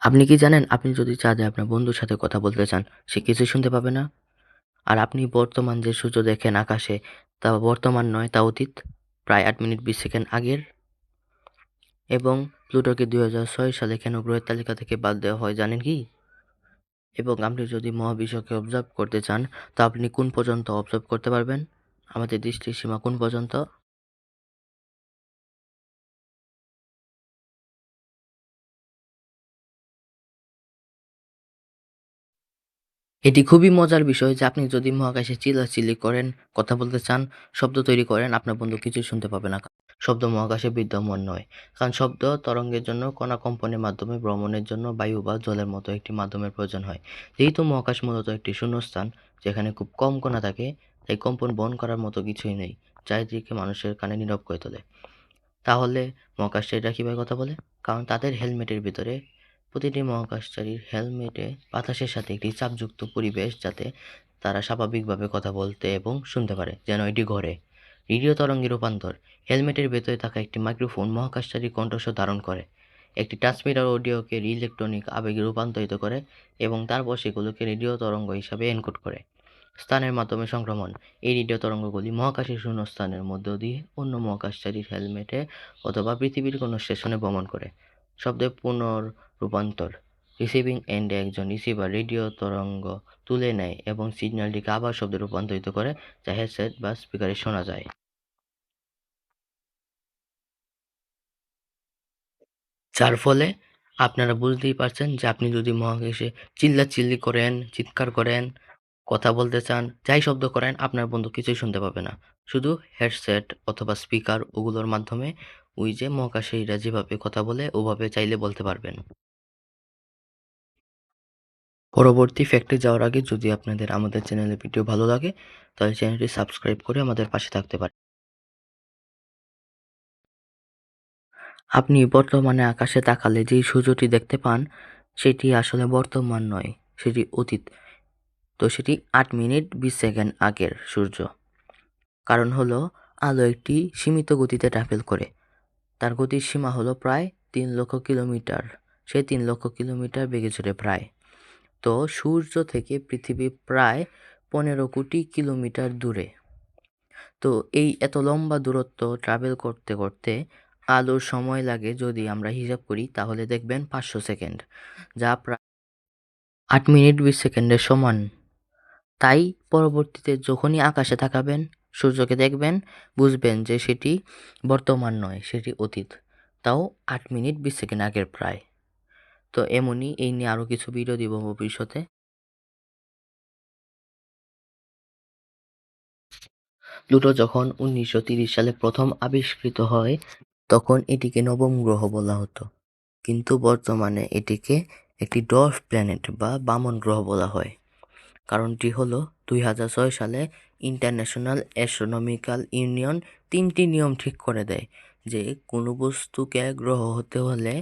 আপনি কি জানেন, আপনি যদি চাঁদে আপনার বন্ধুর সাথে কথা বলতে চান, সে কিছুই শুনতে পাবে না? আর আপনি বর্তমান যে সূর্য দেখেন আকাশে, তা বর্তমান নয়, তা অতীত, প্রায় আট মিনিট বিশ সেকেন্ড আগের। এবং প্লুটোকে দুই হাজার ছয় সালে কেন গ্রহের তালিকা থেকে বাদ দেওয়া হয় জানেন কি? এবং আপনি যদি মহাবিশ্বকে অবজার্ভ করতে চান, তা আপনি কোন পর্যন্ত অবজার্ভ করতে পারবেন? আমাদের দৃষ্টির সীমা কোন পর্যন্ত? এটি খুবই মজার বিষয় যে আপনি যদি মহাকাশে চিল্লাচিল্লি করেন, কথা বলতে চান, শব্দ তৈরি করেন, আপনার বন্ধু কিছুই শুনতে পাবে না। শব্দ মহাকাশে বিদ্যমান নয়। কারণ শব্দ তরঙ্গের জন্য কণা কম্পনের মাধ্যমে ভ্রমণের জন্য বায়ু বা জলের মতো একটি মাধ্যমের প্রয়োজন হয়। যেহেতু মহাকাশ মূলত একটি শূন্যস্থান, যেখানে খুব কম কণা থাকে, তাই কম্পন বহন করার মতো কিছুই নেই, এটিকে মানুষের কানে নীরব করে তোলে। তাহলে মহাকাশচারীরা কীভাবে কথা বলে? কারণ তাদের হেলমেটের ভিতরে প্রতিটি মহাকাশচারীর হেলমেটে বাতাসের সাথে একটি চাপযুক্ত পরিবেশ যাতে তারা স্বাভাবিকভাবে কথা বলতে এবং শুনতে পারে, যেন এটি ঘরে। রেডিও তরঙ্গে রূপান্তর। হেলমেটের ভেতরে থাকা একটি মাইক্রোফোন মহাকাশচারীর কণ্ঠস্বর ধারণ করে। একটি ট্রান্সমিটার অডিওকে ইলেকট্রনিক আবেগে রূপান্তরিত করে এবং তারপর সেগুলোকে রেডিও তরঙ্গ হিসাবে এনকোড করে। স্থানের মাধ্যমে সংক্রমণ। এই রেডিও তরঙ্গগুলি মহাকাশের শূন্যস্থানের মধ্য দিয়ে অন্য মহাকাশচারীর হেলমেটে অথবা পৃথিবীর কোনো স্টেশনে ভ্রমণ করে। শব্দে শব্দের পুনর্রূপান্তর রিসিভিং এন্ডে একজন রিসিভার রেডিও তরঙ্গ তুলে নেয় এবং সিগন্যালটিকে আবার শব্দে রূপান্তরিত করে, যা হেডসেট বা স্পিকারে শোনা যায়। যার ফলে আপনারা বুঝতেই পারছেন যে আপনি যদি মহাকাশে চিল্লাচিল্লি করেন, চিৎকার করেন, কথা বলতে চান, যাই শব্দ করেন, আপনার বন্ধু কিছুই শুনতে পাবে না। শুধু হেডসেট অথবা স্পিকার ওগুলোর মাধ্যমে ওই যে মহাকাশীরা যেভাবে কথা বলে, ওভাবে চাইলে বলতে পারবেন। পরবর্তী ফ্যাক্টে যাওয়ার আগে যদি আপনাদের আমাদের চ্যানেলের ভিডিও ভালো লাগে, তাহলে চ্যানেলটি সাবস্ক্রাইব করে আমাদের পাশে থাকতে পারেন। আপনি বর্তমানে আকাশে তাকালে যেই সূর্যটি দেখতে পান, সেটি আসলে বর্তমান নয়, সেটি অতীত। তো সেটি আট মিনিট বিশ সেকেন্ড আগের সূর্য। কারণ হলো, আলো একটি সীমিত গতিতে ট্রাভেল করে। তার গতির সীমা হলো প্রায় তিন লক্ষ কিলোমিটার। সে তিন লক্ষ কিলোমিটার বেগে চড়ে প্রায়। তো সূর্য থেকে পৃথিবী প্রায় পনেরো কোটি কিলোমিটার দূরে। তো এই এত লম্বা দূরত্ব ট্রাভেল করতে করতে আলোর সময় লাগে যদি আমরা হিসাব করি, তাহলে দেখবেন পাঁচশো সেকেন্ড, যা প্রায় আট মিনিট বিশ সেকেন্ডের সমান। তাই পরবর্তীতে যখনই আকাশে তাকাবেন, সূর্যকে দেখবেন, বুঝবেন যে সেটি বর্তমান নয়, সেটি অতীত। তাও আট মিনিট বিশ সেকেন্ড আগের প্রায়। তো এমনই এই নিয়ে আরও কিছু ভিডিও দিব ভবিষ্যতে। প্লুটো যখন উনিশশো সালে প্রথম আবিষ্কৃত হয়, তখন এটিকে নবম গ্রহ বলা হতো। কিন্তু বর্তমানে এটিকে একটি ডর্ফ প্ল্যানেট বা বামন গ্রহ বলা হয়। কারণটি হলো দুই হাজার ছয় সালে ইন্টারন্যাশনাল অ্যাস্ট্রোনমিক্যাল ইউনিয়ন তিনটি নিয়ম ঠিক করে দেয় যে কোনো বস্তুকে গ্রহ হতে হলে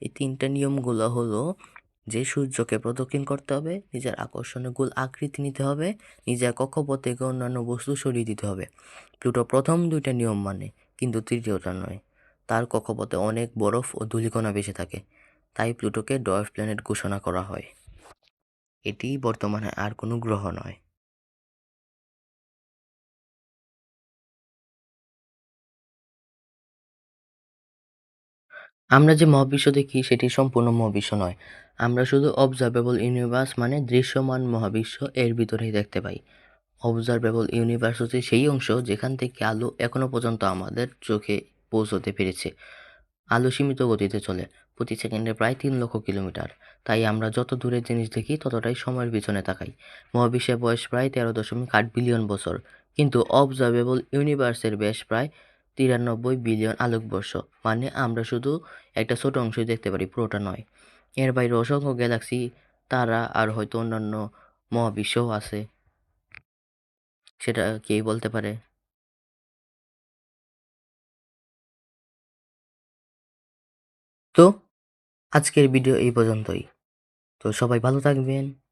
এই তিনটা নিয়মগুলো হলো যে সূর্যকে প্রদক্ষিণ করতে হবে, নিজের আকর্ষণে গোল আকৃতি নিতে হবে, নিজের কক্ষপথ অন্যান্য বস্তু সরিয়ে দিতে হবে। প্লুটো প্রথম দুইটা নিয়ম মানে কিন্তু তৃতীয়টা নয়। তার কক্ষপথে অনেক বরফ ও ধূলিকণা বেঁচে থাকে, তাই প্লুটোকে ডয়েফ প্ল্যানেট ঘোষণা করা হয়। এটি বর্তমানে আর কোনো গ্রহ নয়। আমরা যে মহাবিশ্ব দেখি, সেটি সম্পূর্ণ মহাবিশ্ব নয়। আমরা শুধু অবজারভেবল ইউনিভার্স মানে দৃশ্যমান মহাবিশ্ব এর ভিতরেই দেখতে পাই। অবজারভেবল ইউনিভার্স হচ্ছে সেই অংশ যেখান থেকে আলো এখনও পর্যন্ত আমাদের চোখে পৌঁছতে পেরেছে। আলো সীমিত গতিতে চলে, প্রতি সেকেন্ডে প্রায় তিন লক্ষ কিলোমিটার। তাই আমরা যত দূরের জিনিস দেখি, ততটাই সময়ের পিছনে তাকাই। মহাবিশ্বের বয়স প্রায় তেরো দশমিক আট বিলিয়ন বছর। কিন্তু অবজারভেবল ইউনিভার্সের ব্যাস প্রায় তিরানব্বই বিলিয়ন আলোকবর্ষ। মানে আমরা শুধু একটা ছোট অংশই দেখতে পারি, পুরোটা নয়। এর বাইরে অসংখ্য গ্যালাক্সি, তারা আর হয়তো অন্যান্য মহাবিশ্বও আছে। সেটা কে বলতে পারে? তো, আজকের ভিডিও এই পর্যন্তই। তো সবাই ভালো থাকবেন।